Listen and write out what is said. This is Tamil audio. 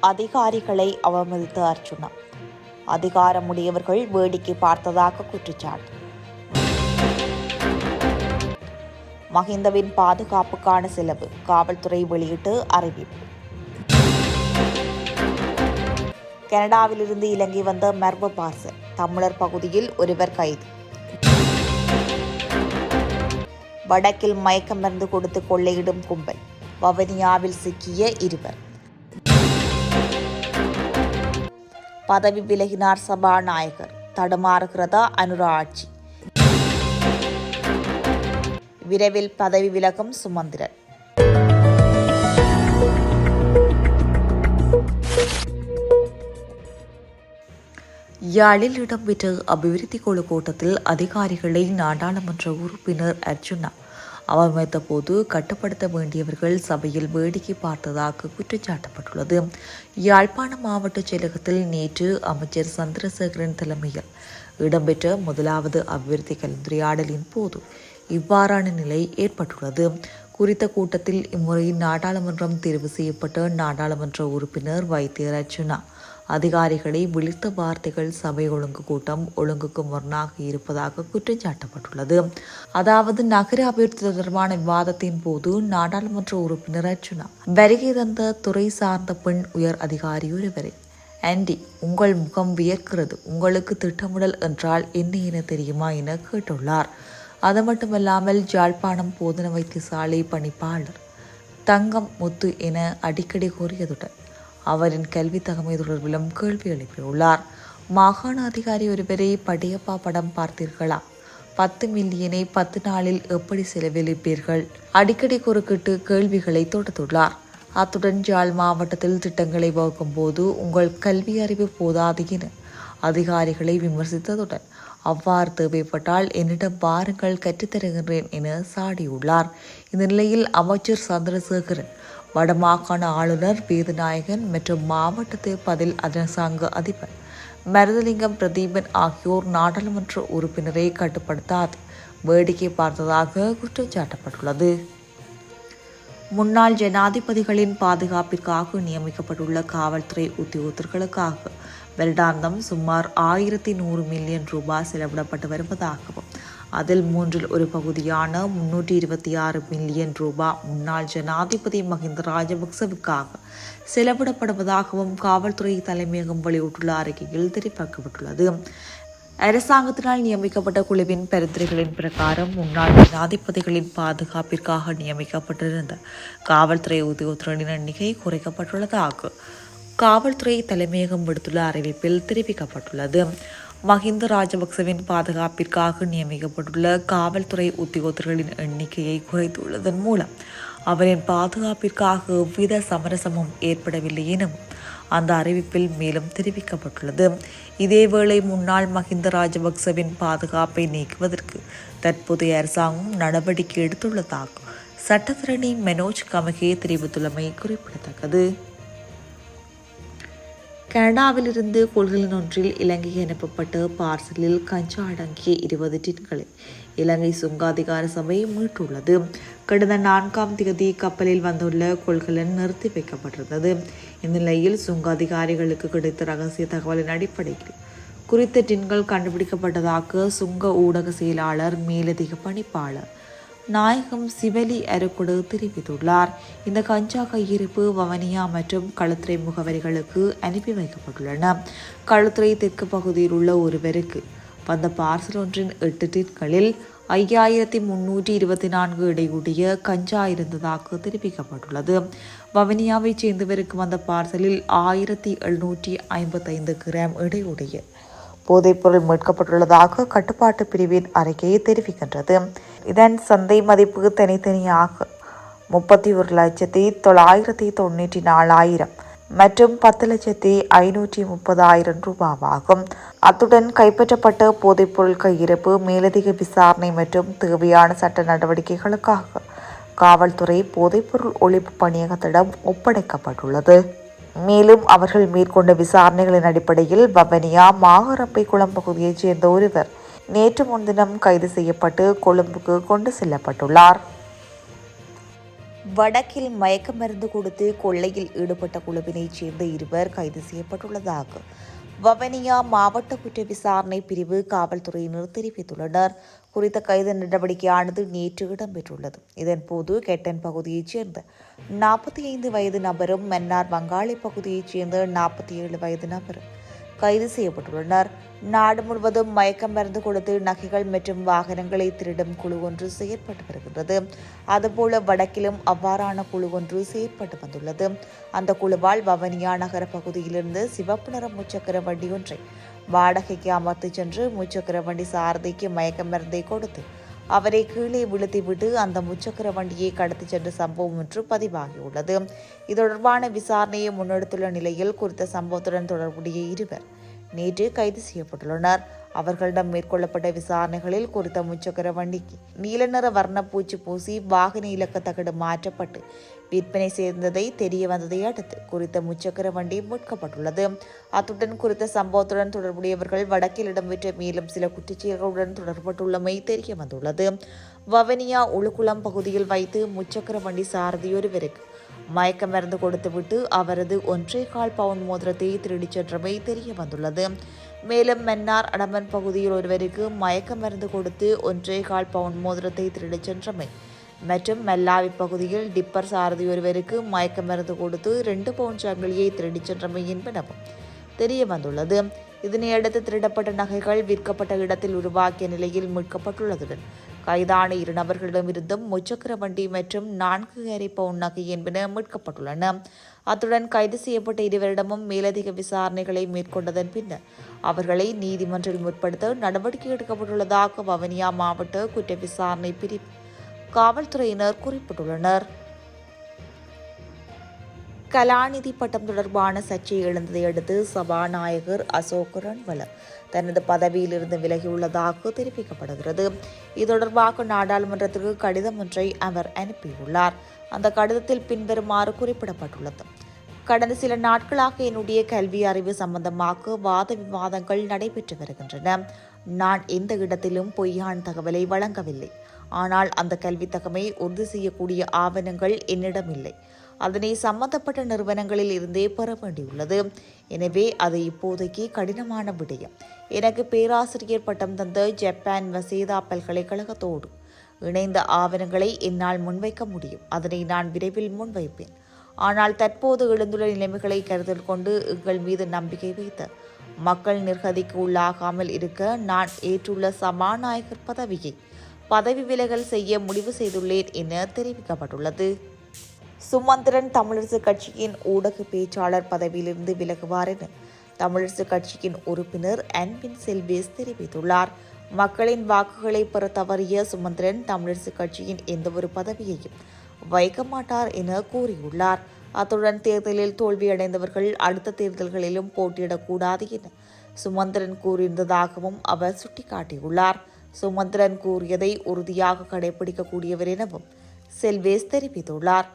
அதிகாரிகளை அவமதித்த அர்ச்சுனா அதிகாரமுடையவர்கள் வேடிக்கை பார்த்ததாக குற்றச்சாட்டு. மஹிந்தவின் பாதுகாப்புக்கான செலவு காவல்துறை வெளியிட்டு அறிவிப்பு. கனடாவிலிருந்து இலங்கை வந்த மர்ம பார்சல் தமிழர் பகுதியில் ஒருவர் கைது. வடக்கில் மயக்க மருந்து கொடுத்து கொள்ளையிடும் கும்பல் வவனியாவில் சிக்கிய இருவர். பதவி விலகினார் சபாநாயகர். தடுமாறுகிறதா அனுரா ஆட்சி விரைவில் பதவி விலகும் சுமந்திரன். யாழில் இடம்பெற்ற அபிவிருத்தி குழு கூட்டத்தில் அதிகாரிகளை நாடாளுமன்ற உறுப்பினர் அர்ஜுனா அவமதித்த போது கட்டுப்படுத்த வேண்டியவர்கள் சபையில் வேடிக்கை பார்த்ததாக குற்றச்சாட்டப்பட்டுள்ளது. யாழ்ப்பாணம் மாவட்ட செயலகத்தில் நேற்று அமைச்சர் சந்திரசேகரன் தலைமையில் இடம்பெற்ற முதலாவது அபிவிருத்தி கலந்துரையாடலின் போது இவ்வாறான நிலை ஏற்பட்டுள்ளது. குறித்த கூட்டத்தில் இம்முறை நாடாளுமன்றம் தேர்வு செய்யப்பட்ட நாடாளுமன்ற உறுப்பினர் வைத்தியர் அர்ச்சுனா அதிகாரிகளை விழித்த வார்த்தைகள் சபை ஒழுங்கு கூட்டம் ஒழுங்குக்கு முரணாக இருப்பதாக குற்றம் சாட்டப்பட்டுள்ளது அதாவது நகர அபிவிருத்தி தொடர்பான விவாதத்தின் போது நாடாளுமன்ற உறுப்பினர் அர்ஜுனா வருகை தந்த துறை சார்ந்த பெண் உயர் அதிகாரி ஒருவரை ஆண்டி உங்கள் முகம் வியர்க்கிறது உங்களுக்கு திட்டமிடல் என்றால் என்ன என தெரியுமா என கேட்டுள்ளார். அது மட்டுமல்லாமல் ஜாழ்ப்பாணம் போதன வைத்தியசாலை பணிப்பாளர் தங்கம் முத்து என அடிக்கடி கூறியதுடன் அவரின் கல்வி தகமை தொடர்பிலும் கேள்வி எழுப்பியுள்ளார். மாகாண அதிகாரி ஒருவரை படையப்பா படம் பார்த்தீர்களா? பத்து மில்லியனை பத்து நாளில் எப்படி செலவழிப்பீர்கள்? அடிக்கடி குறுக்கிட்டு கேள்விகளை தொடுத்துள்ளார். அத்துடன் ஜாழ் மாவட்டத்தில் திட்டங்களை வகுக்கும் போது உங்கள் கல்வி அறிவு போதாது என அதிகாரிகளை விமர்சித்ததுடன் அவ்வாறு தேவைப்பட்டால் என்னிடம் பாருங்கள் கற்றுத்தருகின்றேன் என சாடியுள்ளார். இந்த நிலையில் அமைச்சர் சந்திரசேகரன் வடமாகாண ஆளுநர் வேதநாயகன் மற்றும் மாவட்டத்து பதில் அரசாங்க அதிபர் மருதலிங்கம் பிரதீபன் ஆகியோர் நாடாளுமன்ற உறுப்பினரை கட்டுப்படுத்தாது. வேடிக்கை பார்த்ததாக குற்றம் சாட்டப்பட்டுள்ளது முன்னாள் ஜனாதிபதிகளின் பாதுகாப்பிற்காக நியமிக்கப்பட்டுள்ள காவல்துறை உத்தியோகத்தர்களுக்காக வருடாந்தம் சுமார் ஆயிரத்தி நூறு மில்லியன் ரூபாய் செலவிடப்பட்டு வருவதாகவும் அதில் மூன்றில் ஒரு பகுதியான முன்னூற்றி இருபத்தி ஆறு மில்லியன் ரூபாய் முன்னாள் ஜனாதிபதி மஹிந்த ராஜபக்சவுக்காக செலவிடப்படுவதாகவும் காவல்துறை தலைமையகம் வெளியிட்டுள்ள அறிக்கையில் தெரிவிக்கப்பட்டுள்ளது. அரசாங்கத்தினால் நியமிக்கப்பட்ட குழுவின் பரிந்துரைகளின் பிரகாரம் முன்னாள் ஜனாதிபதிகளின் பாதுகாப்பிற்காக நியமிக்கப்பட்டிருந்த காவல்துறை உத்தியோகத்தினரின் எண்ணிக்கை குறைக்கப்பட்டுள்ளதாக காவல்துறை தலைமையகம் விடுத்துள்ள அறிவிப்பில் தெரிவிக்கப்பட்டுள்ளது. மஹிந்த ராஜபக்சவின் பாதுகாப்பிற்காக நியமிக்கப்பட்டுள்ள காவல்துறை உத்தியோகத்தர்களின் எண்ணிக்கையை குறைத்துள்ளதன் மூலம் அவரின் பாதுகாப்பிற்காக எவ்வித சமரசமும் ஏற்படவில்லை எனும் அந்த அறிவிப்பில் மேலும் தெரிவிக்கப்பட்டுள்ளது. இதேவேளை முன்னாள் மஹிந்த ராஜபக்சவின் பாதுகாப்பை நீக்குவதற்கு தற்போதைய அரசாங்கம் நடவடிக்கை எடுத்துள்ளதாக சட்டத்தரணி மெனோஜ் கமகே தெரிவித்துள்ளமை குறிப்பிடத்தக்கது. கனடாவிலிருந்து கொள்கலன் ஒன்றில் இலங்கைக்கு அனுப்பப்பட்டு பார்சலில் கஞ்சா அடங்கிய இருபது டின்களை இலங்கை சுங்காதிகார சபை மீட்டுள்ளது. கடந்த நான்காம் தேதி கப்பலில் வந்துள்ள கொள்கலன் நிறுத்தி வைக்கப்பட்டிருந்தது. இந்நிலையில் சுங்காதிகாரிகளுக்கு கிடைத்த ரகசிய தகவலின் அடிப்படையில் குறித்த டின்கள் கண்டுபிடிக்கப்பட்டதாக சுங்க ஊடக செயலாளர் மேலதிக பணிப்பாளர் நாயகம் சிவலி அருக்குடு தெரிவித்துள்ளார் இந்த கஞ்சா கையிருப்பு வவனியா மற்றும் களுத்துறை முகவரிகளுக்கு அனுப்பி வைக்கப்பட்டுள்ளன. களுத்துறை தெற்கு பகுதியில் உள்ள ஒருவருக்கு வந்த பார்சல் ஒன்றின் எட்டு டின்களில் ஐயாயிரத்தி முன்னூற்றி இருபத்தி நான்கு இடையுடைய கஞ்சா இருந்ததாக தெரிவிக்கப்பட்டுள்ளது. வவனியாவைச் சேர்ந்தவருக்கு வந்த பார்சலில் ஆயிரத்தி எழுநூற்றி ஐம்பத்தைந்து கிராம் இடையுடைய போதைப்பொருள் மீட்கப்பட்டுள்ளதாக கட்டுப்பாட்டு பிரிவின் அறிக்கையை தெரிவிக்கின்றது. இதன் சந்தை மதிப்பு தனித்தனியாக முப்பத்தி ஒரு லட்சத்தி தொள்ளாயிரத்தி தொண்ணூற்றி நாலாயிரம் மற்றும் பத்து லட்சத்தி ஐநூற்றி முப்பதாயிரம் ரூபாவாகும். அத்துடன் கைப்பற்றப்பட்ட போதைப்பொருள் கையிருப்பு மேலதிக விசாரணை மற்றும் தேவையான சட்ட நடவடிக்கைகளுக்காக காவல்துறை போதைப்பொருள் ஒழிப்பு பணியகத்திடம் ஒப்படைக்கப்பட்டுள்ளது. மேலும் அவர்கள் மேற்கொண்ட விசாரணைகளின் அடிப்படையில் வவனியா மாகரப்பை குளம் பகுதியைச் சேர்ந்த ஒருவர் நேற்று முன்தினம் கைது செய்யப்பட்டு கொழும்புக்கு கொண்டு செல்லப்பட்டுள்ளார். வடக்கில் மயக்க மருந்து கொடுத்து கொள்ளையில் ஈடுபட்ட குழுவினைச் சேர்ந்த இருவர் கைது செய்யப்பட்டுள்ளதாக வவனியா மாவட்ட குற்ற விசாரணை பிரிவு காவல்துறையினர் தெரிவித்துள்ளனர். குறித்த கைது நடவடிக்கையானது நேற்று இடம்பெற்றுள்ளது. இதன்போது கெட்டன் பகுதியைச் சேர்ந்த நாற்பத்தி ஐந்து வயது நபரும் மன்னார் வங்காளி பகுதியைச் சேர்ந்த நாற்பத்தி ஏழு வயது நபரும் கைது செய்யப்பட்டுள்ளனர். நாடு முழுவதும் மயக்க மருந்து கொடுத்து நகைகள் மற்றும் வாகனங்களை திருடும் குழு ஒன்று செயற்பட்டு வருகின்றது. அதுபோல வடக்கிலும் அவ்வாறான குழு ஒன்று செயற்பட்டு வந்துள்ளது. அந்த குழுவால் வவனியா நகர பகுதியிலிருந்து சிவப்பு நிற முச்சக்கர வண்டி ஒன்றை வாடகைக்கு அமர்த்தி சென்று முச்சக்கர வண்டி சாரதிக்கு மயக்க மருந்தை கொடுத்து அவரை கீழே விழுத்திவிட்டு அந்த முச்சக்கர வண்டியை கடத்தி சென்ற சம்பவம் ஒன்று பதிவாகியுள்ளது. இது தொடர்பான விசாரணையை முன்னெடுத்துள்ள நிலையில் குறித்த சம்பவத்துடன் தொடர்புடைய இருவர். நேற்று கைது செய்யப்பட்டுள்ளனர். அவர்களிடம் மேற்கொள்ளப்பட்ட விசாரணைகளில் குறித்த முச்சக்கர வண்டிக்கு நீல நிற வர்ணப்பூச்சி பூசி வாகன இலக்க தகடு மாற்றப்பட்டு விற்பனை சேர்ந்ததை தெரிய வந்ததை அடுத்து குறித்த முச்சக்கர வண்டி மீட்கப்பட்டுள்ளது. அத்துடன் குறித்த சம்பவத்துடன் தொடர்புடையவர்கள் வடக்கில் இடம்பெற்ற மேலும் சில குற்றச்செயல்களுடன் தொடர்பட்டுள்ளமை தெரிய வந்துள்ளது. வவனியா உளுக்குளம் பகுதியில் வைத்து முச்சக்கர வண்டி சாரதியொருவருக்கு மயக்க மருந்து கொடுத்துவிட்டு அவரது ஒன்றே கால் பவுன் மோதிரத்தை திருடிச் சென்றமை தெரிய வந்துள்ளது மேலும் மன்னார் அடம்பன் பகுதியில் ஒருவருக்கு மயக்க மருந்து கொடுத்து ஒன்றே கால் பவுன் மோதிரத்தை திருடிச் சென்றமை. மற்றும் மெல்லாவி பகுதியில் டிப்பர் சாரதி ஒருவருக்கு மயக்க மருந்து கொடுத்து ரெண்டு பவுன் சங்கிலியை திருடிச் சென்றமை என்பனவும் தெரிய வந்துள்ளது இதனையடுத்து திருடப்பட்ட நகைகள் விற்கப்பட்ட இடத்தில் உருவாக்கிய நிலையில் மீட்கப்பட்டுள்ளதுடன் கைதான இரு நபர்களிடமிருந்தும் முச்சக்கர வண்டி மற்றும் நான்கு அரை பவுன் நகை என்பன மீட்கப்பட்டுள்ளன. அத்துடன் கைது செய்யப்பட்ட இருவரிடமும் மேலதிக விசாரணைகளை மேற்கொண்டதன் பின்னர் அவர்களை நீதிமன்றில் முற்படுத்த நடவடிக்கை எடுக்கப்பட்டுள்ளதாக வவனியா மாவட்ட குற்ற விசாரணை பிரிவு காவல்துறையினர் குறிப்பிட்டுள்ளனர். கலாநிதி பட்டம் தொடர்பான சர்ச்சை எழுந்ததை அடுத்து சபாநாயகர் அசோக் ரன்வல தனது பதவியிலிருந்து விலகியுள்ளதாக தெரிவிக்கப்படுகிறது. இது தொடர்பாக நாடாளுமன்றத்திற்கு கடிதம் ஒன்றை அவர் அனுப்பியுள்ளார். அந்த கடிதத்தில் பின்வருமாறு குறிப்பிடப்பட்டுள்ளது. கடந்த சில நாட்களாக என்னுடைய கல்வி அறிவு சம்பந்தமாக வாத விவாதங்கள் நடைபெற்று வருகின்றன. நான் எந்த இடத்திலும் பொய்யான தகவலை வழங்கவில்லை. ஆனால் அந்த கல்வி தகமை உறுதி செய்யக்கூடிய ஆவணங்கள் என்னிடம் இல்லை அதனை சம்பந்தப்பட்ட நிறுவனங்களில் இருந்தே பெற வேண்டியுள்ளது. எனவே அது இப்போதைக்கு கடினமான விடயம். எனக்கு பேராசிரியர் பட்டம் தந்த ஜப்பான் வசேதா பல்கலைக்கழகத்தோடு இணைந்த ஆவணங்களை என்னால் முன்வைக்க முடியும். அதனை நான் விரைவில் முன்வைப்பேன். ஆனால் தற்போது எழுந்துள்ள நிலைமைகளை கருத்தில் கொண்டு எங்கள் மீது நம்பிக்கை வைத்த மக்கள் நிர்கதிக்கு உள்ளாகாமல் இருக்க நான் ஏற்றுள்ள சபாநாயகர் பதவியை பதவி விலகல் செய்ய முடிவு செய்துள்ளேன் என தெரிவிக்கப்பட்டுள்ளது. சுமந்திரன் தமிழரசு கட்சியின் ஊடக பேச்சாளர் பதவியிலிருந்து விலகுவார் என தமிழரசு கட்சியின் உறுப்பினர் அன்பின் செல்வேஸ் தெரிவித்துள்ளார். மக்களின் வாக்குகளை பெற தவறிய சுமந்திரன் தமிழரசு கட்சியின் எந்தவொரு பதவியையும் வைக்க மாட்டார் என கூறியுள்ளார். அத்துடன் தேர்தலில் தோல்வியடைந்தவர்கள் அடுத்த தேர்தல்களிலும் போட்டியிடக்கூடாது என சுமந்திரன் கூறியிருந்ததாகவும் அவர் சுட்டிக்காட்டியுள்ளார். சுமந்திரன் கூறியதை உறுதியாக கடைபிடிக்கக்கூடியவர் எனவும் செல்வேஸ் தெரிவித்துள்ளார்.